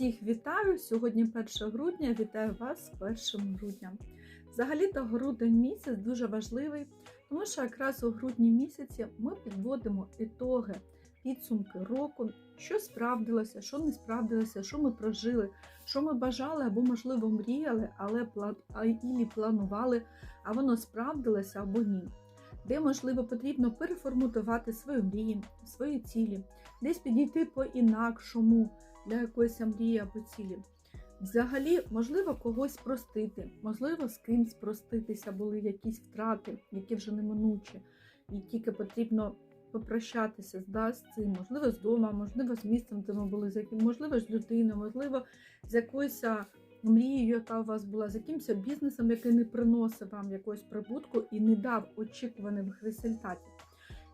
Всіх вітаю! Сьогодні 1 грудня. Вітаю вас з 1 грудня. Взагалі-то грудень місяць дуже важливий, тому що якраз у грудні місяці ми підводимо ітоги, підсумки року, що справдилося, що не справдилося, що ми прожили, що ми бажали або, можливо, мріяли, але пла- а, планували, а воно справдилося або ні. Де, можливо, потрібно переформатувати свої мрії, свої цілі, десь підійти по-інакшому для якоїсь мрії або цілі. Взагалі, можливо, когось простити, можливо, з кимсь проститися, були якісь втрати, які вже неминучі, і тільки потрібно попрощатися да, з цим, можливо, з дома, можливо, з місцем, де ми були, з яким, можливо, з людиною, можливо, з якоюсь мрією, яка у вас була, з якимось бізнесом, який не приносив вам якогось прибутку і не дав очікуваних результатів.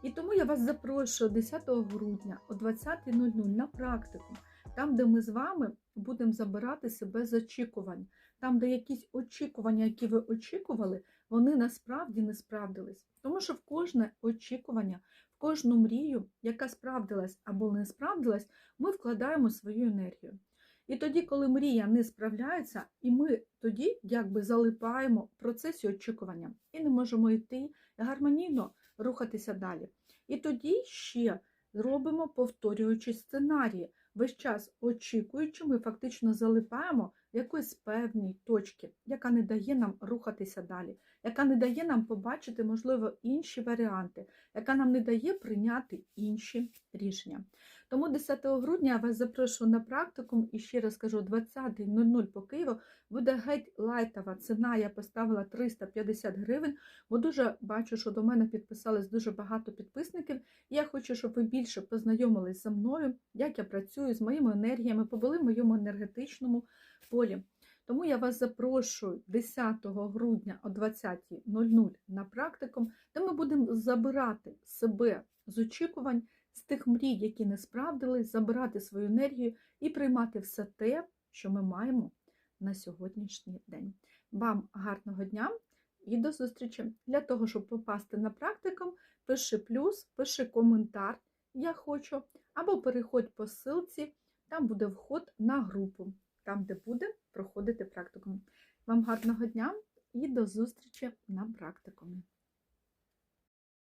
І тому я вас запрошую 10 грудня о 20.00 на практику, там, де ми з вами будемо забирати себе з очікувань, там, де якісь очікування, які ви очікували, вони насправді не справдились. Тому що в кожне очікування, в кожну мрію, яка справдилась або не справдилась, ми вкладаємо свою енергію. І тоді, коли мрія не справляється, і ми тоді якби залипаємо в процесі очікування і не можемо йти гармонійно рухатися далі. І тоді ще робимо повторюючі сценарії. Весь час очікуючи, ми фактично залипаємо якоїсь певній точці, яка не дає нам рухатися далі, яка не дає нам побачити, можливо, інші варіанти, яка нам не дає прийняти інші рішення. Тому 10 грудня я вас запрошую на практикум і ще раз кажу, 20.00 по Києву буде геть лайтова ціна. Я поставила 350 гривень, бо дуже бачу, що до мене підписались дуже багато підписників. І я хочу, щоб ви більше познайомились зі мною, як я працюю з моїми енергіями, побули в моєму енергетичному полі. Тому я вас запрошую 10 грудня о 20.00 на практикум, де ми будемо забирати себе з очікувань, з тих мрій, які не справдились, забирати свою енергію і приймати все те, що ми маємо на сьогоднішній день. Вам гарного дня і до зустрічі! Для того, щоб попасти на практикум, пиши плюс, пиши коментар, я хочу, або переходь по ссылці, там буде вход на групу, там, де буде проходити практикум. Вам гарного дня і до зустрічі на практикумі.